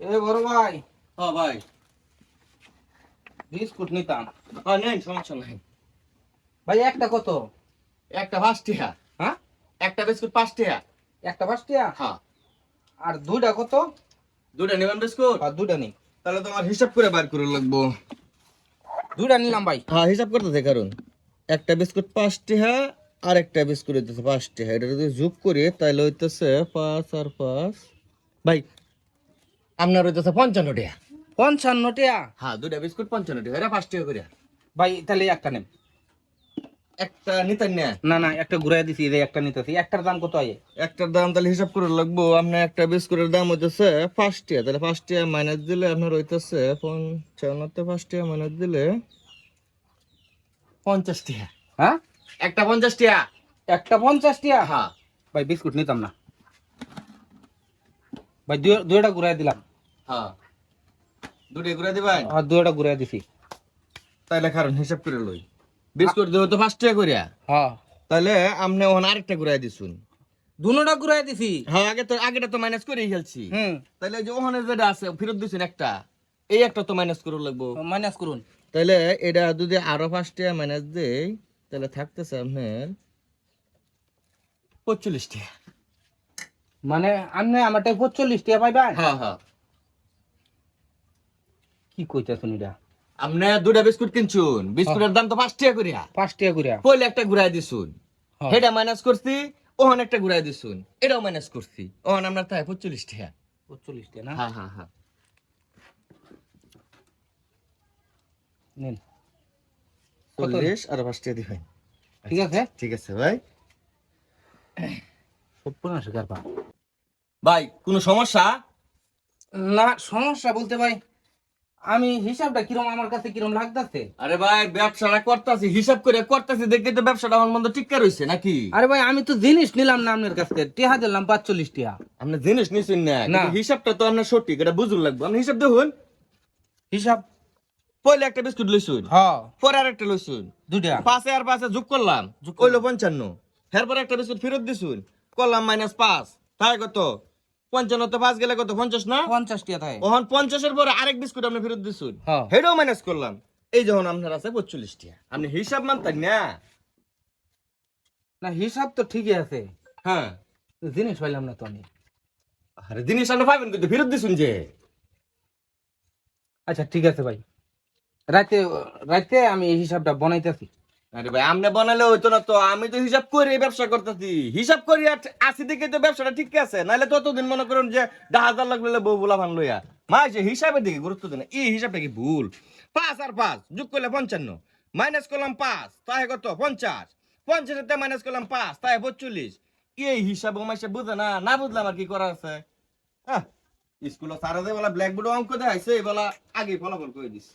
এ বড় ভাই। ও ভাই। বিস্কুট নিতাম। ও নেন সমস্যা নাই। ভাই একটা কত? একটা পাঁচ হ্যাঁ? একটা বিস্কুট পাঁচ টিহা একটা পাঁচ টিয়া? হ্যাঁ। আর দুইটা কত? দুটা নেবেন বিস্কুট? আর দুইটা নেই তাহলে তোমার হিসাব করে বার করে লাগবো। দুইটা নিলাম ভাই। হ্যাঁ হিসাব করতে কারণ একটা বিস্কুট পাঁচ টিহা আর একটা বিস্কুট হইতেছে পাঁচ টিহা এটা যদি যোগ করি তাহলে হইতেছে পাঁচ আর পাঁচ। ভাই আপনার হইতেছে পঞ্চান্ন টিহা পঞ্চান্ন টিয়া? হ্যাঁ দুটা বিস্কুট পঞ্চান্ন টিহা এটা পাঁচ টিহা করিয়া ভাই তাহলে একটা নেন। একটা নিতেন না। না না একটা ঘুরাই দিছি এই একটা নিতেছি। একটার দাম কত আয়ে? একটার দাম তাহলে হিসাব করে লাগবো আপনার একটা বিস্কুটের দাম হইতেছে পাঁচ টিয়া। তাহলে পাঁচ টিয়া মাইনাস দিলে আপনার হইতেছে পঞ্চান্নতে পাঁচ টিয়া মাইনাস দিলে পঞ্চাশ টিয়া। হ্যাঁ? একটা পঞ্চাশ টিয়া। একটা পঞ্চাশ টিয়া? হ্যাঁ। ভাই বিস্কুট নিতাম না। ভাই দুইটা ঘুরাই দিলাম। হ্যাঁ। দুটো করে দিবেন আর দুইটা ঘুরাই দিছি। তাহলে কারণ হিসাব করে লই। বিস্কুট দেবো তো পাঁচ করিয়া হ্যাঁ। তাহলে আপনি ওখানে আরেকটা ঘুরাই দিছুন। দুটা ঘুরাই দিছি। হ্যাঁ আগে তো আগেটা তো মাইনাস করেই খেলছি হুম। তাহলে যে ওখানে যেটা আছে ফেরত দিছুন একটা। এই একটা তো মাইনাস করে লাগবো। মাইনাস করুন। তাহলে এটা যদি আরও পাঁচটা মাইনাস দেই তাহলে থাকতেছে আপনার পঁচল্লিশ টাকা মানে আপনি আমারটা পঁচল্লিশ টিয়া পাইবেন হ্যাঁ হ্যাঁ। কি কইতেছেন এটা? আপনি দুটা বিস্কুট কিনছুন। বিস্কুটের দাম তো পাঁচ টাকা করিয়া। পাঁচ টিয়া ঘুরিয়া পয়লে একটা ঘুরাই দিছুন। হ্যাঁ। সেটা মাইনাস করছি ওহন একটা ঘুরাই দিছুন। এটাও মাইনাস করছি। ওখানে আপনার তাই পঁচল্লিশ টাকা পঁচল্লিশ টিয়া না? হ্যাঁ হ্যাঁ হ্যাঁ। নিন। চল্লিশ আর পাঁচ টাকা দিবেন। ঠিক আছে? ঠিক আছে ভাই। সত্তর পা ভাই কোনো সমস্যা? না সমস্যা বলতে ভাই আমি হিসাবটা কিরম আমার কাছে কিরম লাগতেছে? আরে ভাই ব্যবসাটা করতেছি হিসাব করে করতেছি দেখে তো ব্যবসাটা আমার মধ্যে টিকা রয়েছে নাকি? আরে ভাই আমি তো জিনিস নিলাম না আপনার কাছ থেকে টিহা দিলাম পাঁচচল্লিশ টিহা আপনি জিনিস নিছেন না না। কিন্তু হিসাবটা তো আপনার সঠিক এটা বুঝুন লাগবে। আপনি হিসাব দেখুন। হিসাব? পয়লে একটা বিস্কুট লইছুন। হ্যাঁ। পরে আর একটা লইছুন। দুইটা। পাঁচে আর পাঁচে যোগ করলাম। যোগ কইলো পঞ্চান্ন। এরপর একটা বিস্কুট ফেরত দিছুন। করলাম মাইনাস পাঁচ। তাই কত? পঞ্চান্ন তো পাঁচ গেলে কত? পঞ্চাশ না? পঞ্চাশ টিহা থাকে ওহন পঞ্চাশের পরে আরেক বিস্কুট আপনি ফেরত দিছুন। হ্যাঁ। মাইনাস করলাম। এই যখন আপনার আছে পঁচল্লিশ টিয়া। আপনি হিসাব মানতেন না। না হিসাব তো ঠিকই আছে। হ্যাঁ। জিনিস পাইলাম না তো আমি। আরে জিনিস আপনি পাবেন কিন্তু ফেরত দিছুন যে। আচ্ছা ঠিক আছে ভাই। রাতে রাতে আমি এই হিসাবটা বানাইতেছি। আরে ভাই, আমনে বানালে হইতো না তো। আমি তো হিসাব করে ব্যবসা করতেছি। হিসাব করি আসি দিকে তো ব্যবসাটা ঠিক আছে। নাহলে ততদিন মনে যে দা হাজার লাগলে বউ মা সে হিসাবের দিকে গুরুত্ব এই হিসাবটা কি ভুল? পাঁচ আর পাঁচ, যোগ করলে পঞ্চান্ন। মাইনাস করলাম পাঁচ তাই কত? পঞ্চাশ। পঞ্চাশের মাইনাস করলাম পাঁচ তাই পঁচল্লিশ এই হিসাব মাইসে বুঝে না? না বুঝলাম আর কি করা আছে? হ্যাঁ স্কুলে সারা যে বলা ব্ল্যাকবোর্ড অঙ্ক দেখাইছে বলা আগে ফলাফল করে দিস